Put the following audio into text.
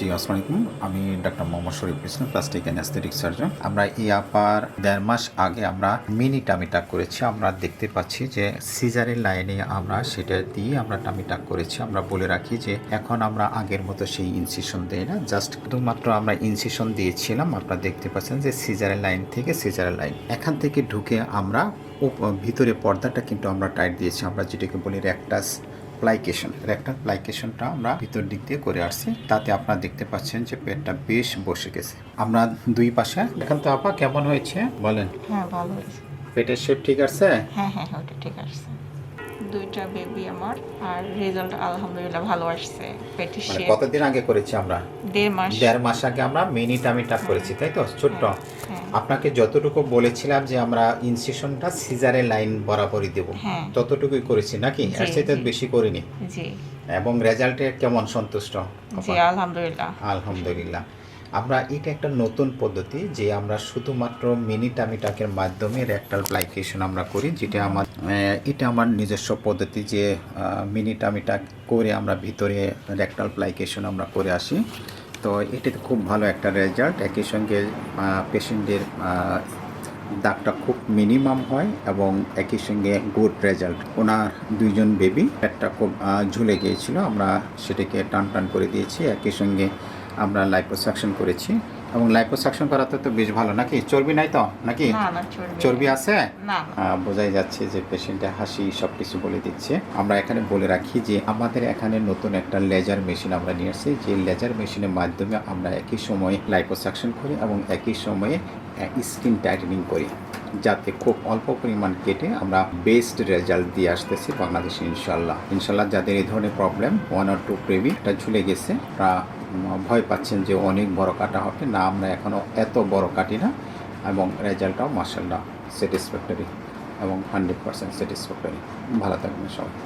জি, আসসালামু আলাইকুম। আমি doctor Mohammad Sharif Islam plastic and aesthetic surgeon আমরা এই আপার দেড় মাস আগে আমরা মিনি টামিটাক করেছি। আমরা দেখতে পাচ্ছি যে সিজারের লাইনে আমরা সেটা দিয়ে আমরা টামিটাক করেছি। আমরা বলে রাখি যে এখন আমরা আগের মতো সেই ইনসিশন দেই না। জাস্ট শুধুমাত্র আমরা ইনসিশন দিয়েছিলাম। আপনারা দেখতে পাচ্ছেন যে সিজারের লাইন থেকে সিজারের লাইন এখান থেকে ঢুকে আমরা ভিতরে পর্দাটা কিন্তু আমরা টাইট দিয়েছি। আমরা যেটাকে বলি র্যাকটাস প্লাইকেশন এর একটা প্লাইকেশনটা আমরা ভিতর দিক দিয়ে করে আসছি। তাতে আপনারা দেখতে পাচ্ছেন যে পেটটা বেশ বসে গেছে। আমরা দুই পাশে এখন তো আপা কেমন হয়েছে? বলেন। হ্যাঁ ভালো হয়েছে। পেটের শেপ ঠিক আছে? হ্যাঁ হ্যাঁ হ্যাঁ ওটা ঠিক আছে। দুইটা বেবি আমার আর রেজাল্ট আলহামদুলিল্লাহ ভালো আসছে পেটের মানে কতদিন আগে করেছি আমরা? দেড় মাস। দেড় মাস আগে আমরা মিনি টামিটা করেছি তাই তো? ছোট্ট। হ্যাঁ। আপনাকে যতটুকু বলেছিলাম যে আমরা ইনসিশনটা সিজারের লাইন বরাবরই দেব হ্যাঁ। ততটুকুই করেছি নাকি? এর চাইতে বেশি করিনি। জি। এবং রেজাল্টে কেমন সন্তুষ্ট? জি আলহামদুলিল্লাহ। আলহামদুলিল্লাহ। আমরা এটা একটা নতুন পদ্ধতি যে আমরা শুধুমাত্র মিনি টামিটাকের মাধ্যমে রেক্টাল প্লাইকেশন আমরা করি, যেটা আমার এটা আমার নিজস্ব পদ্ধতি যে মিনি টামিটাক করে আমরা ভিতরে রেক্টাল প্লাইকেশন আমরা করে আসি। তো এটাতে খুব ভালো একটা রেজাল্ট একই সঙ্গে পেশেন্টের দাগটা খুব মিনিমাম হয় এবং একই সঙ্গে গুড রেজাল্ট ওনার দুইজন বেবি একটা খুব ঝুলে গিয়েছিল। আমরা সেটাকে টান টান করে দিয়েছি। একই সঙ্গে আমরা লাইপোসাকশন করেছি। এবং লাইপোসাকশন করাতে তো বেশ ভালো নাকি? চর্বি নাই তো? নাকি? চর্বি আছে? বোঝাই যাচ্ছে যে পেশেন্টের হাসি সব কিছু বলে দিচ্ছে। আমরা এখানে বলে রাখি যে আমাদের এখানে নতুন একটা লেজার মেশিন আমরা নিয়ে আসছি। যে লেজার মেশিনের মাধ্যমে আমরা একই সময়ে লাইপোসাকশন করি এবং একই সময়ে স্কিন টাইটেনিং করি। যাতে খুব অল্প পরিমাণ কেটে আমরা বেস্ট রেজাল্ট দিয়ে আসতেছি বাংলাদেশে ইনশাল্লাহ ইনশাল্লাহ যাদের এই ধরনের প্রবলেম ওয়ান আর টু প্রেবি এটা ঝুলে গেছে। উম, ভয় পাচ্ছেন যে অনেক বড় কাটা হবে। না, আমরা এখনও এত বড় কাটি না এবং রেজাল্টটাও মার্শাল্লাহ স্যাটিসফ্যাক্টরি এবং হান্ড্রেড পার্সেন্ট স্যাটিসফ্যাক্টরি ভালো থাকবেন সবাই।